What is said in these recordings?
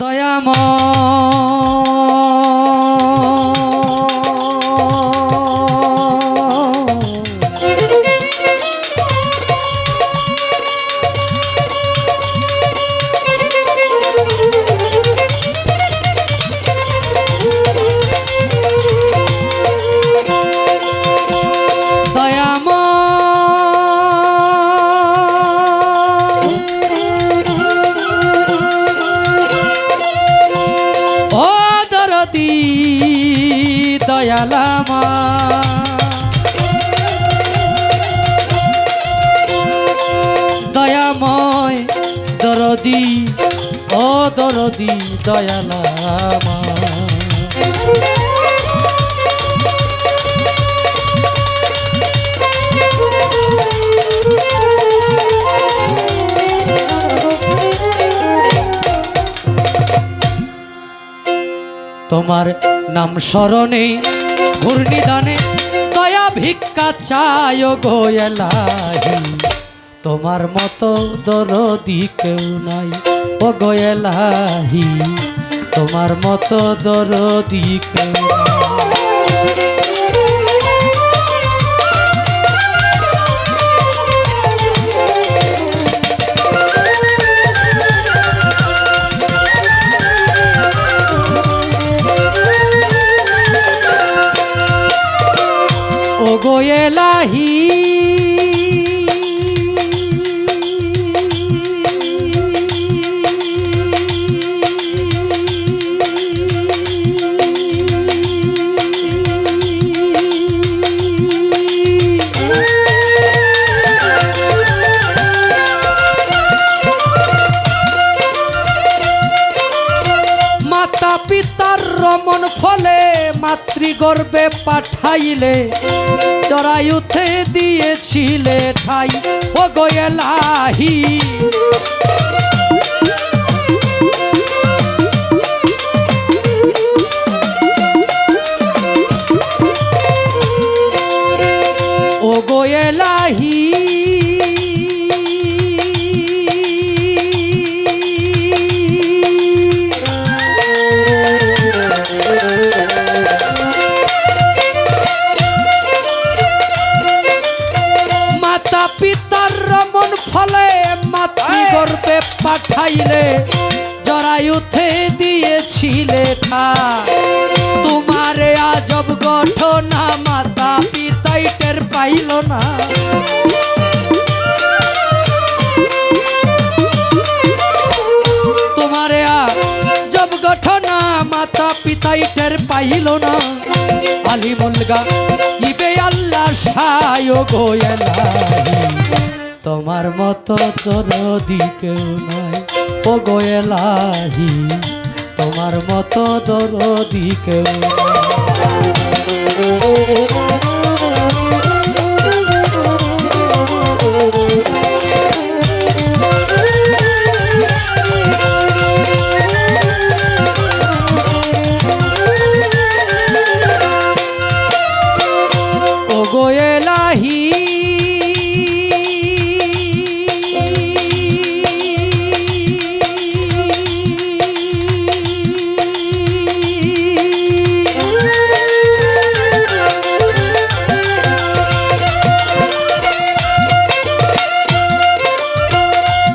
দয়াম দরদি ও দরদি দয়ালামা তোমার নাম স্মরণে ঘূর্ণিদানে দয়া ভিক্ষা চায় গোয়েলাহি তোমার মতো দরদি কেউ নাই। ও গোয়েলাহি তোমার মতো দরদি কেউ নাই। মাতৃগর্ভে পাঠাইলে চড়াইতে দিয়েছিলে ঠাই। ও গোয়েলাহি পাইল না। তোমারে আজব ঘটনা মাতা পিতাই টের পাইল না। আলি মুলগা, ইবে আল্লাহ সায় গোয়েলাহি তোমার মতো দরদি কেউ নাই ও গোয়েলাহি তোমার মতো দরদি কেউ গোয়েলাহি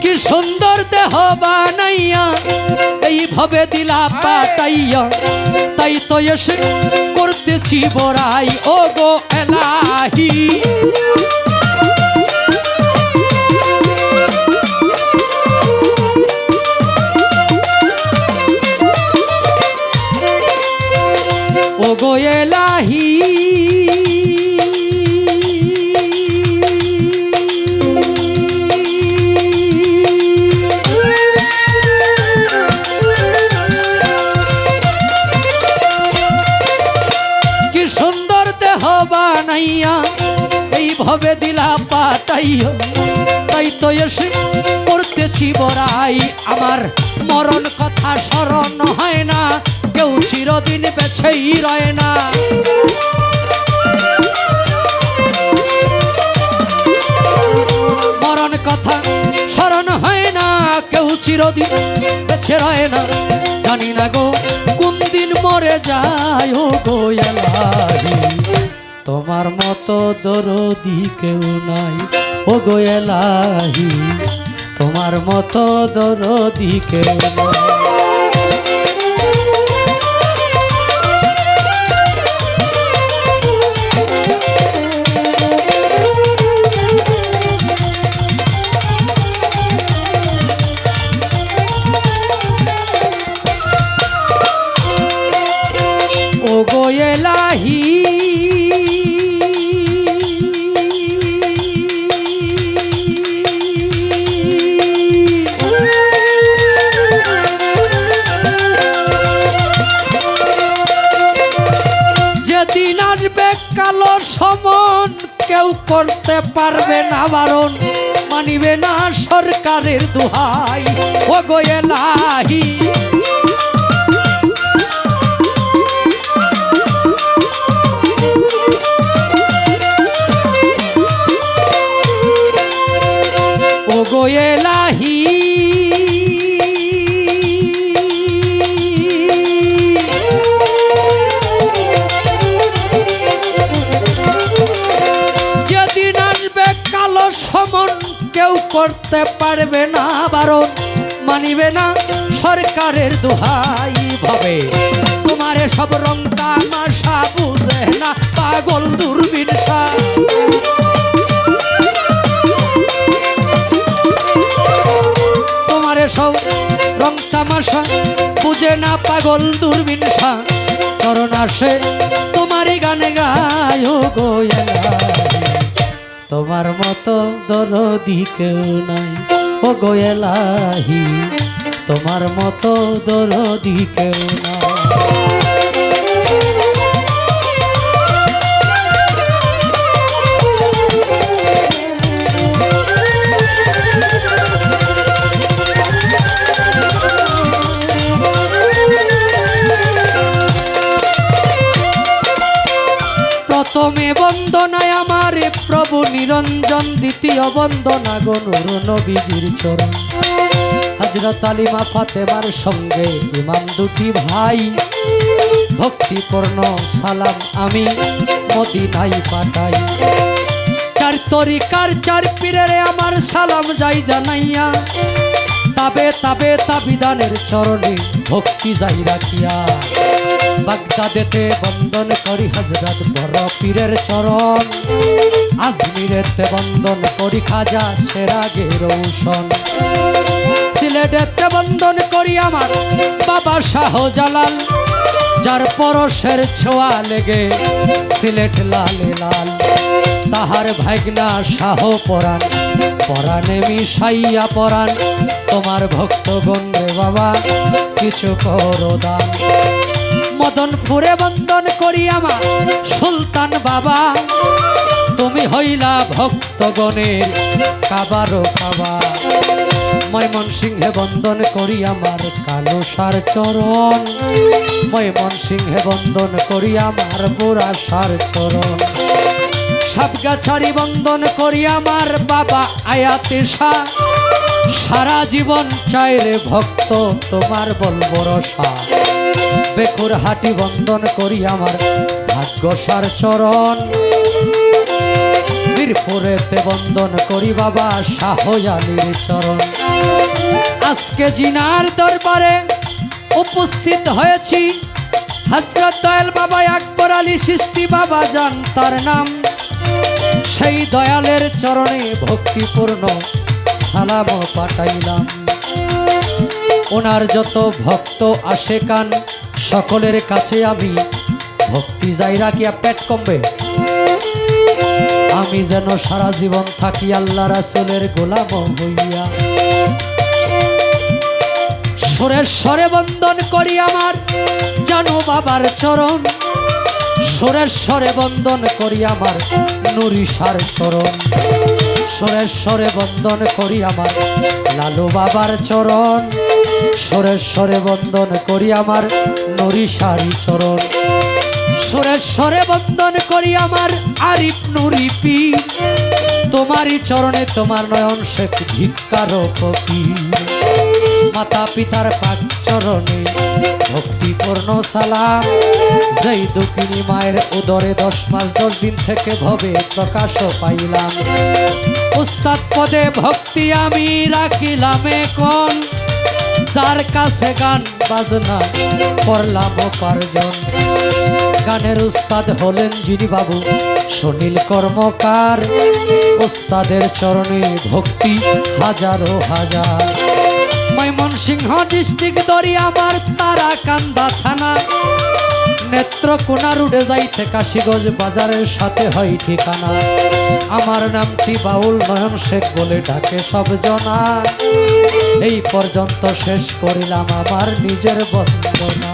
কি সুন্দর দেহ বানাইয়া এইভাবে দিলা পাতাইয়া তাই তো এসে করতেছি বড়াই। ও গো এলাহি। ও গো এলাহি। পাতাইয়া তাই তো এসে করতেছি বড়াই। আমার মরণ কথা স্মরণ হয় না। কেউ চিরদিন বেছেই রয় না। মরণ কথা স্মরণ হয় না। কেউ চিরদিন বেছে রয় না। যায়। ও তোমার মতো দরদি কেউ নাই। ও গোয়েলাহি তোমার মতো দরদি কেউ নাই। করতে পারবে না বারণ মানিবে না সরকারের দুহাই। ও গোয়েলাহি ও গোয়েলাহি করতে পারবে না বারণ, মানিবে না সরকারের দোহাই ভাবে। তোমার সব রং তামাশা বুঝে না, পাগল দূরবীন তোমার সব রং তামাশা বুঝে না পাগল দূরবীন চরণ আসে তোমারই গানে গায় গোয়েলা তোমার মতো দরদি কেউ নাই। ও গোয়েলাহি তোমার মতো দরদি কেউ নাই। দ্বিতীয় বন্দনা গনুর নবীজির চরণ। হজরত আলিমা ফাতেমার সঙ্গে ইমাম দুটি ভাই। ভক্তিপূর্ণ সালাম আমি মদিনাই পাঠাই। চার তরিকার চার পীরের আমার সালাম যাই জানাইয়া। তাবে তাবে তাবিদানের চরণে ভক্তি যাই রাখিয়া। বাগদাদেতে বন্দন করি হজরত বড় পীরের চরণ। আজমিরেতে বন্দন করি খাজা সেরাগে রৌশন সিলেটেতে বন্দন করি আমার বাবা শাহজালাল, যার পরশের ছোঁয়া লেগে সিলেট লালে লাল। তাহার ভাগনা শাহ পরাণ, পরাণে মিশাইয়া পরাণ। তোমার ভক্তগণ রে বাবা, কিছু করো দান। মদনপুরে বন্দন করি আমার সুলতান বাবা। তুমি হইলা ভক্তগণের কাবারো কাবা ময়মন সিংহে বন্দন করি আমার কালো সার চরণ। ময়মন সিংহে বন্দন করি আমার বুড়া সার চরণ। সাবগাছারি বন্দন করি আমার বাবা আয়াতে শাহ সারা জীবন চাই রে ভক্ত তোমার বলব রসা বেকুর হাটি বন্দন করি আমার ভাগ্যসার চরণ। বীরপুরেতে বন্দন করি বাবা শাহজালির চরণ। আজকে জিনার দরবারে উপস্থিত হয়েছি হজরত দয়াল বাবা আকবর আলী সৃষ্টি বাবা জান তার নাম। সেই দয়ালের চরণে ভক্তিপূর্ণ সালাম পাঠাইলাম। ওনার যত ভক্ত আসে কান, সকলের কাছে আমি ভক্তি যাই রাখিয়া পেট কমবে। আমি যেন সারা জীবন থাকি আল্লাহ রাসুলের গোলাম হইয়া। সুরের স্বরে বন্দন করি আমার জানো বাবার চরণ। সুরের স্বরে বন্দন করি আমার নুরিসার চরণ। সুরের স্বরে বন্দন করি আমার। লালু বাবার চরণ সুরের স্বরে বন্দন করি আমার নরিসারি চরণ। সুরের স্বরে বন্দন করি আমার, আরিফ নুরিপি তোমারই চরণে তোমার নয়ন শেখ ভিক্ষার ফকির মাতা পিতার পাক চরণে ভক্তিপূর্ণ সালাম। যেই দুঃখিনী মায়ের উদরে দশ মাস দশ দিন থেকে ভবে প্রকাশ পাইলাম। উস্তাদ পদে ভক্তি আমি রাখিলাম এখন। যার কাছে গান বাজনা করলাম উপার্জন। গানের উস্তাদ হলেন যিনি বাবু সুনীল কর্মকার। উস্তাদের চরণে ভক্তি হাজারো হাজার। ময়মনসিংহ ডিস্ট্রিক্ট দরি আমার তারা কান্দা থানা। নেত্রকোনা রুডে যাইতে কাশিগঞ্জ বাজারের সাথে হয় ঠিকানা। আমার নামটি বাউল নয়ন শেখ বলে ডাকে সব জনা। এই পর্যন্ত শেষ করিলাম আমার নিজের বন্দনা।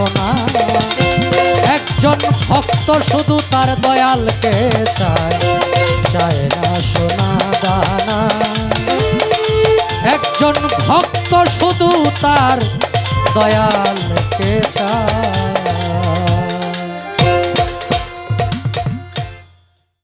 যন্ত্রণা একজন ভক্ত শুধু তার দয়ালকে চায় চায় না সোনা দানা। একজন ভক্ত শুধু তার দয়ালকে